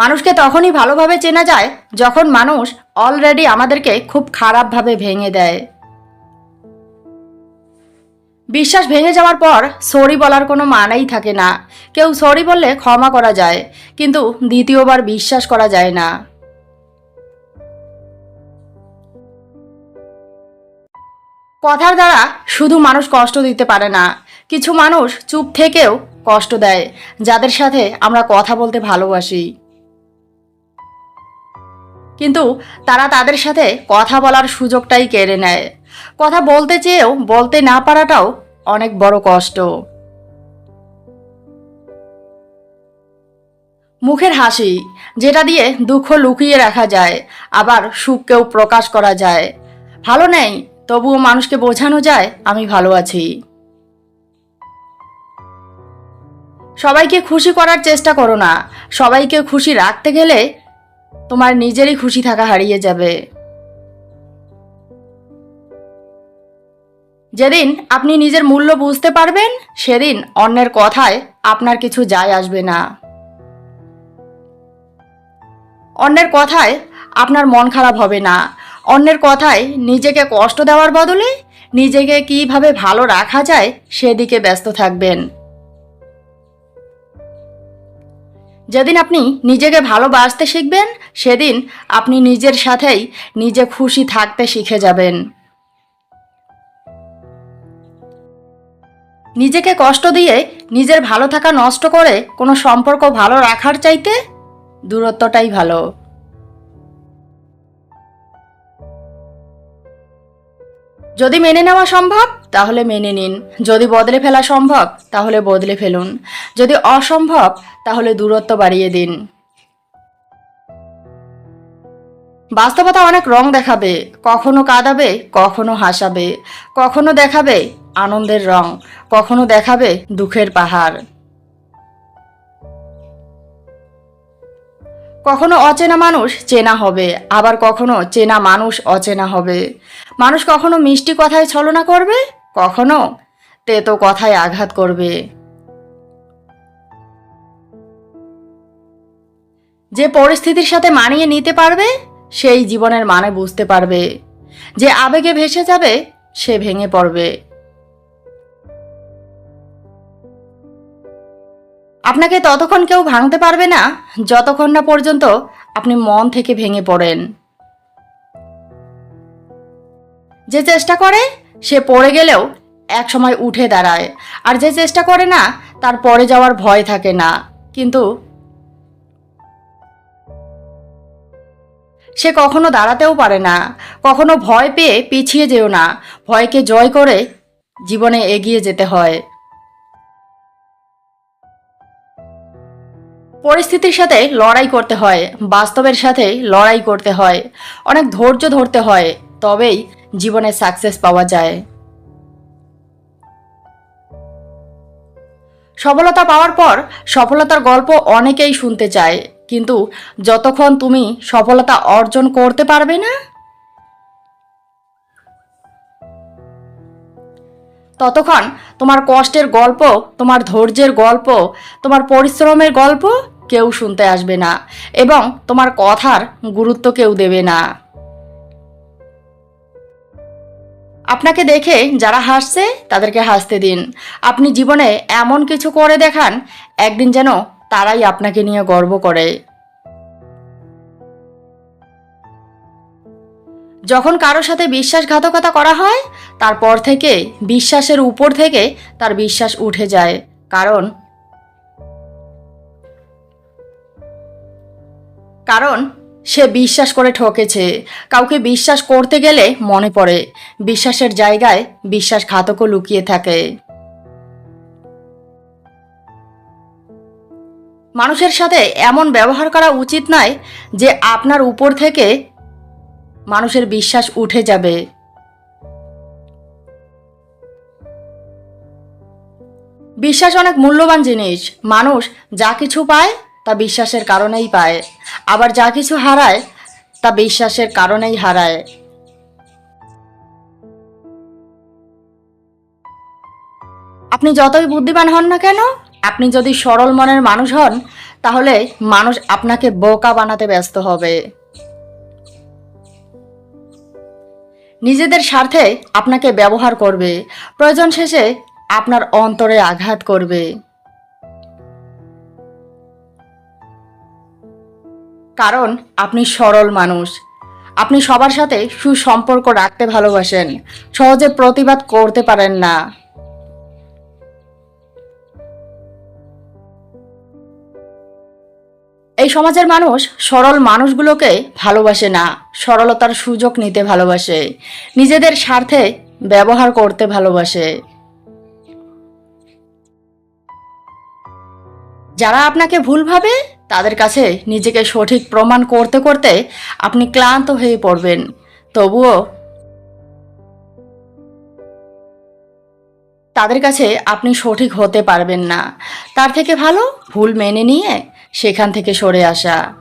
মানুষকে তখনই ভালোভাবে চেনা যায় যখন মানুষ অলরেডি আমাদেরকে খুব খারাপভাবে ভেঙে দেয়। বিশ্বাস ভেঙে যাওয়ার পর সরি বলার কোনো মানেই থাকে না। কেউ সরি বললে ক্ষমা করা যায়, কিন্তু দ্বিতীয়বার বিশ্বাস করা যায় না। কথার দ্বারা শুধু মানুষ কষ্ট দিতে পারে না, কিছু মানুষ চুপ থেকেও কষ্ট দেয়, যাদের সাথে আমরা কথা বলতে ভালোবাসি। কিন্তু তারা তাদের সাথে কথা বলার সুযোগটাই কেড়ে নেয়। কথা বলতে চেয়েও বলতে না পারাটাও অনেক বড় কষ্ট। মুখের হাসি, যেটা দিয়ে দুঃখ লুকিয়ে রাখা যায়, আবার সুখকেও প্রকাশ করা যায়। ভালো নেই, তবুও মানুষকে বোঝানো যায়, আমি ভালো আছি। সবাইকে খুশি করার চেষ্টা করো না। সবাইকে খুশি রাখতে গেলে তোমার নিজেরই খুশি থাকা হারিয়ে যাবে। যেদিন আপনি নিজের মূল্য বুঝতে পারবেন, সেদিন অন্যের কথায় আপনার কিছু যায় আসবে না। অন্যের কথায় আপনার মন খারাপ হবে না। অন্যের কথায় নিজেকে কষ্ট দেওয়ার বদলে নিজেকে কীভাবে ভালো রাখা যায়, সেদিকে ব্যস্ত থাকবেন। যেদিন আপনি নিজেকে ভালোবাসতে শিখবেন, সেদিন আপনি নিজের সাথেই নিজে খুশি থাকতে শিখে যাবেন। নিজেকে কষ্ট দিয়ে নিজের ভালো থাকা নষ্ট করে কোনো সম্পর্ক ভালো রাখার চাইতে দূরত্বটাই ভালো। যদি মেনে নেওয়া সম্ভব তাহলে মেনে নিন। যদি বদলে ফেলা সম্ভব, তাহলে বদলে ফেলুন। যদি অসম্ভব, তাহলে দূরত্ব বাড়িয়ে দিন। বাস্তবতা অনেক রং দেখাবে। কখনো কাঁদাবে, কখনো হাসাবে। কখনো দেখাবে আনন্দের রং। কখনো দেখাবে দুঃখের পাহাড়। কখনো অচেনা মানুষ চেনা হবে, আবার কখনো চেনা মানুষ অচেনা হবে। মানুষ কখনো মিষ্টি কথায় ছলনা করবে? কখনো? তেতো কথায় আঘাত করবে। যে পরিস্থিতির সাথে মানিয়ে নিতে পারবে, সেই জীবনের মানে বুঝতে পারবে। যে আবেগে ভেসে যাবে, সে ভেঙে পড়বে। আপনাকে ততক্ষণ কেউ ভাঙতে পারবে না, যতক্ষণ না পর্যন্ত আপনি মন থেকে ভেঙে পড়েন। যে চেষ্টা করে সে পড়ে গেলেও এক সময় উঠে দাঁড়ায়। আর যে চেষ্টা করে না, তার পরে যাওয়ার ভয় থাকে না। কিন্তু সে কখনো দাঁড়াতেও পারে না। কখনো ভয় পেয়ে পিছিয়ে যেও না। ভয়কে জয় করে জীবনে এগিয়ে যেতে হয়। পরিস্থিতির সাথে লড়াই করতে হয়। বাস্তবের সাথে লড়াই করতে হয়। অনেক ধৈর্য ধরতে হয়। তবেই জীবনে সাকসেস পাওয়া যায়। সফলতা পাওয়ার পর সফলতার গল্প অনেকেই শুনতে চায়, কিন্তু যতক্ষণ তুমি সফলতা অর্জন করতে পারবে না, ততক্ষণ তোমার কষ্টের গল্প, তোমার ধৈর্যের গল্প, তোমার পরিশ্রমের গল্প কেউ শুনতে আসবে না এবং তোমার কথার গুরুত্ব কেউ দেবে না। আপনাকে দেখে যারা হাসছে, তাদেরকে হাসতে দিন। আপনি জীবনে এমন কিছু করে দেখান, একদিন যেন তারাই আপনাকে নিয়ে গর্ব করে। যখন কারোর সাথে বিশ্বাসঘাতকতা করা হয়, তারপর থেকে বিশ্বাসের উপর থেকে তার বিশ্বাস উঠে যায়। কারণ কারণ সে বিশ্বাস করে ঠকেছে। কাউকে বিশ্বাস করতে গেলে মনে পড়ে। বিশ্বাসের জায়গায় বিশ্বাসঘাতকও লুকিয়ে থাকে। মানুষের সাথে এমন ব্যবহার করা উচিত নয় যে আপনার উপর থেকে মানুষের বিশ্বাস উঠে যাবে। বিশ্বাস অনেক মূল্যবান জিনিস। মানুষ যা কিছু পায় তা বিশ্বাসের কারণেই পায়। আবার যা কিছু হারায়, তা বিশ্বাসের কারণেই হারায়। আপনি যতই বুদ্ধিমান হন না কেন, আপনি যদি সরল মনের মানুষ হন, তাহলে মানুষ আপনাকে বোকা বানাতে ব্যস্ত হবে। নিজেদের স্বার্থে আপনাকে ব্যবহার করবে। প্রয়োজন শেষে আপনার অন্তরে আঘাত করবে। কারণ আপনি সরল মানুষ। আপনি সবার সাথে সুসম্পর্ক রাখতে ভালোবাসেন। সহজে প্রতিবাদ করতে পারেন না। এই সমাজের মানুষ সরল মানুষগুলোকে ভালোবাসে না। সরলতার সুযোগ নিতে ভালোবাসে। নিজেদের স্বার্থে ব্যবহার করতে ভালোবাসে। যারা আপনাকে ভুল ভাবে তাদের কাছে নিজেকে সঠিক প্রমাণ করতে করতে আপনি ক্লান্ত হয়ে পড়বেন। তবুও তাদের কাছে আপনি সঠিক হতে পারবেন না। তার থেকে ভালো ভুল মেনে নিয়ে সেখান থেকে সরে আসা।